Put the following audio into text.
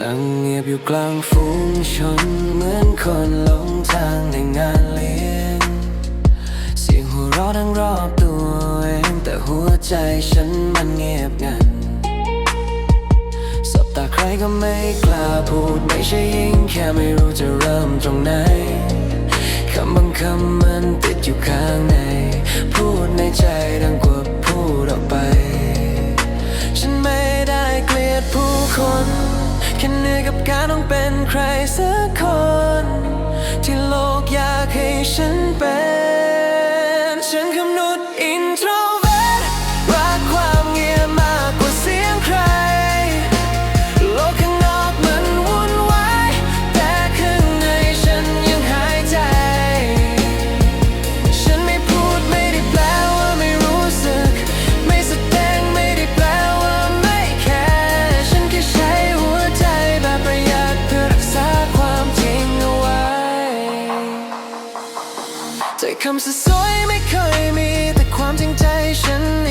นั่งเงียบอยู่กลางฝูงชนเหมือนคนหลงทางในงานเลี้ยง เสียงหัวเราะทั้งรอบตัวเอง แต่หัวใจฉันมันเงียบงันสบตาใครก็ไม่กล้าพูดไม่ใช่ยิ่งแค่ไม่รู้จะเริ่มตรงไหนคำบางคำมันติดอยู่ข้างใน พูดในใจดังกว่าพูดออกไป ฉันไม่ได้เกลียดผู้คน แค่เหนื่อยกับการต้องเป็นใครสักคน ถ้อยคำสวยไม่เคยมี แต่ความจริงใจฉันใน